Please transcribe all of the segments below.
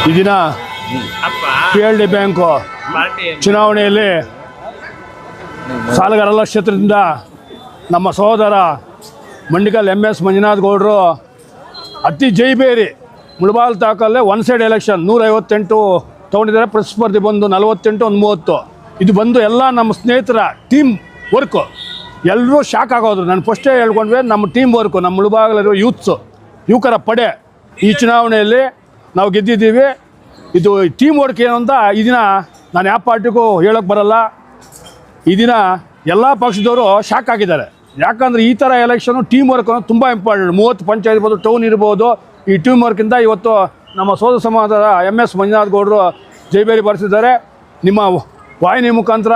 ಈ ದಿನ P L D bank ಚುನಾವಣೆಯಲ್ಲಿ ಸಾಲಗಾರರ ಕ್ಷೇತ್ರದಿಂದ ನಮ್ಮ ಸಹೋದರ ಮಂಡಿಕಲ್ ಎಂ ಎಸ್ ಮಂಜುನಾಥ್ ಗೌಡರು ಅತಿ ಜೈಬೇರಿ ಮುಳಬಾಲ್ ತಾಕಲ್ಲೇ ಒನ್ ಸೈಡ್ ಎಲೆಕ್ಷನ್ ನೂರೈವತ್ತೆಂಟು ತೊಗೊಂಡಿದ್ದಾರೆ. ಪ್ರತಿಸ್ಪರ್ಧಿ ಬಂದು ನಲವತ್ತೆಂಟು, ಒಂದು ಮೂವತ್ತು. ಇದು ಬಂದು ಎಲ್ಲ ನಮ್ಮ ಸ್ನೇಹಿತರ ಟೀಮ್ ವರ್ಕು ಎಲ್ಲರೂ ಶಾಕ್ ಆಗೋದ್ರು. ನಾನು ಫಸ್ಟೇ ಹೇಳ್ಕೊಂಡ್ವಿ, ನಮ್ಮ ಟೀಮ್ ವರ್ಕು ನಮ್ಮ ಮುಳುಭಾಗಲಿರುವ ಯೂತ್ಸು ಯುವಕರ ಪಡೆ. ಈ ಚುನಾವಣೆಯಲ್ಲಿ ನಾವು ಗೆದ್ದಿದ್ದೀವಿ. ಇದು ಟೀಮ್ ವರ್ಕ್ ಏನು ಅಂತ ಈ ದಿನ ನಾನು ಯಾವ ಪಾರ್ಟಿಗೂ ಹೇಳೋಕ್ಕೆ ಬರಲ್ಲ. ಈ ದಿನ ಎಲ್ಲ ಪಕ್ಷದವರು ಶಾಕ್ ಆಗಿದ್ದಾರೆ. ಯಾಕಂದರೆ ಈ ಥರ ಎಲೆಕ್ಷನು ಟೀಮ್ ವರ್ಕ್ ಅನ್ನೋದು ತುಂಬ ಇಂಪಾರ್ಟೆಂಟ್ ಮೂವತ್ತು ಪಂಚಾಯತ್ ಇರ್ಬೋದು ಟೌನ್ ಇರ್ಬೋದು. ಈ ಟೀಮ್ ವರ್ಕಿಂದ ಇವತ್ತು ನಮ್ಮ ಸೋದರ ಸಮಾಜದ ಎಂ ಎಸ್ ಮಂಜುನಾಥ್ ಗೌಡರು ಜೈಬೇರಿ ಬರೆಸಿದ್ದಾರೆ. ನಿಮ್ಮ ವಾಹಿನಿ ಮುಖಾಂತರ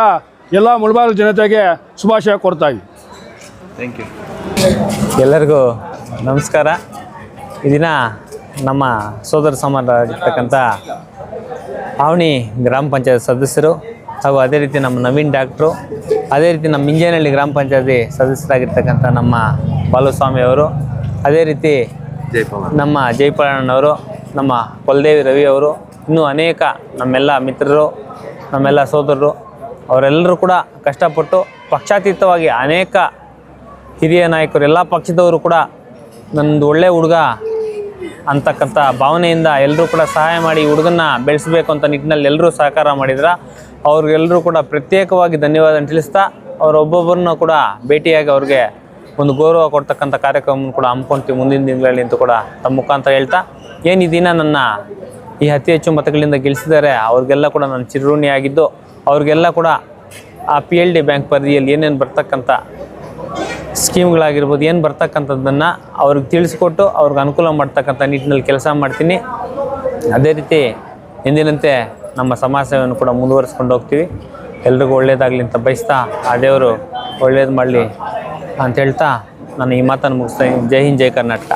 ಎಲ್ಲ ಮುಳಬಾಗಿಲು ಜನತೆಗೆ ಶುಭಾಶಯ ಕೊಡ್ತಾ ಇದ್ದೀವಿ ಥ್ಯಾಂಕ್ ಯು ಎಲ್ಲರಿಗೂ ನಮಸ್ಕಾರ. ಈ ದಿನ ನಮ್ಮ ಸೋದರ ಸಮಾನರಾಗಿರ್ತಕ್ಕಂಥ ಆವಣಿ ಗ್ರಾಮ ಪಂಚಾಯತ್ ಸದಸ್ಯರು ಹಾಗೂ ಅದೇ ರೀತಿ ನಮ್ಮ ನವೀನ್ ಡಾಕ್ಟ್ರು ಅದೇ ರೀತಿ ನಮ್ಮ ಇಂಜೇನಹಳ್ಳಿ ಗ್ರಾಮ ಪಂಚಾಯತಿ ಸದಸ್ಯರಾಗಿರ್ತಕ್ಕಂಥ ನಮ್ಮ ಬಾಲುಸ್ವಾಮಿಯವರು ಅದೇ ರೀತಿ ನಮ್ಮ ಜೈಪಾಳಣ್ಣವರು ನಮ್ಮ ಕೊಲ್ದೇವಿ ರವಿ ಅವರು, ಇನ್ನೂ ಅನೇಕ ನಮ್ಮೆಲ್ಲ ಮಿತ್ರರು, ನಮ್ಮೆಲ್ಲ ಸೋದರರು, ಅವರೆಲ್ಲರೂ ಕೂಡ ಕಷ್ಟಪಟ್ಟು ಪಕ್ಷಾತೀತವಾಗಿ ಅನೇಕ ಹಿರಿಯ ನಾಯಕರು, ಎಲ್ಲ ಪಕ್ಷದವರು ಕೂಡ ನನ್ನದು ಒಳ್ಳೆ ಹುಡುಗ ಅಂತಕ್ಕಂಥ ಭಾವನೆಯಿಂದ ಎಲ್ಲರೂ ಕೂಡ ಸಹಾಯ ಮಾಡಿ ಹುಡುಗನ ಬೆಳೆಸಬೇಕು ಅಂತ ನಿಟ್ಟಿನಲ್ಲಿ ಎಲ್ಲರೂ ಸಹಕಾರ ಮಾಡಿದ್ರ. ಅವ್ರಿಗೆಲ್ಲರೂ ಕೂಡ ಪ್ರತ್ಯೇಕವಾಗಿ ಧನ್ಯವಾದ ತಿಳಿಸ್ತಾ ಅವರೊಬ್ಬೊಬ್ಬರನ್ನ ಕೂಡ ಭೇಟಿಯಾಗಿ ಅವ್ರಿಗೆ ಒಂದು ಗೌರವ ಕೊಡ್ತಕ್ಕಂಥ ಕಾರ್ಯಕ್ರಮವನ್ನು ಕೂಡ ಹಮ್ಮಿಕೊಂತೀವಿ ಮುಂದಿನ ದಿನಗಳಲ್ಲಿ ಅಂತ ಕೂಡ ತಮ್ಮ ಮುಖಾಂತರ ಹೇಳ್ತಾ. ಏನು ಈ ದಿನ ನನ್ನ ಈ ಅತಿ ಹೆಚ್ಚು ಮತಗಳಿಂದ ಗೆಲ್ಲಿಸಿದ್ದಾರೆ ಅವ್ರಿಗೆಲ್ಲ ಕೂಡ ನಾನು ಚಿರಋಣಿಯಾಗಿದ್ದು ಅವ್ರಿಗೆಲ್ಲ ಕೂಡ ಆ ಪಿ ಎಲ್ ಡಿ ಬ್ಯಾಂಕ್ ಪರಿಧಿಯಲ್ಲಿ ಏನೇನು ಬರ್ತಕ್ಕಂಥ ಸ್ಕೀಮ್ಗಳಾಗಿರ್ಬೋದು, ಏನು ಬರ್ತಕ್ಕಂಥದ್ದನ್ನು ಅವ್ರಿಗೆ ತಿಳಿಸ್ಕೊಟ್ಟು ಅವ್ರಿಗೆ ಅನುಕೂಲ ಮಾಡ್ತಕ್ಕಂಥ ನಿಟ್ಟಿನಲ್ಲಿ ಕೆಲಸ ಮಾಡ್ತೀನಿ. ಅದೇ ರೀತಿ ಎಂದಿನಂತೆ ನಮ್ಮ ಸಮಾಜ ಕೂಡ ಮುಂದುವರಿಸ್ಕೊಂಡು ಹೋಗ್ತೀವಿ. ಎಲ್ರಿಗೂ ಒಳ್ಳೇದಾಗಲಿ ಅಂತ ಬಯಸ್ತಾ, ಆ ದೇವರು ಒಳ್ಳೇದು ಮಾಡಲಿ ಅಂತ ಹೇಳ್ತಾ, ನಾನು ಈ ಮಾತನ್ನು ಮುಗಿಸ್ತಾ ಜೈ ಹಿಂದ್, ಜೈ ಕರ್ನಾಟಕ.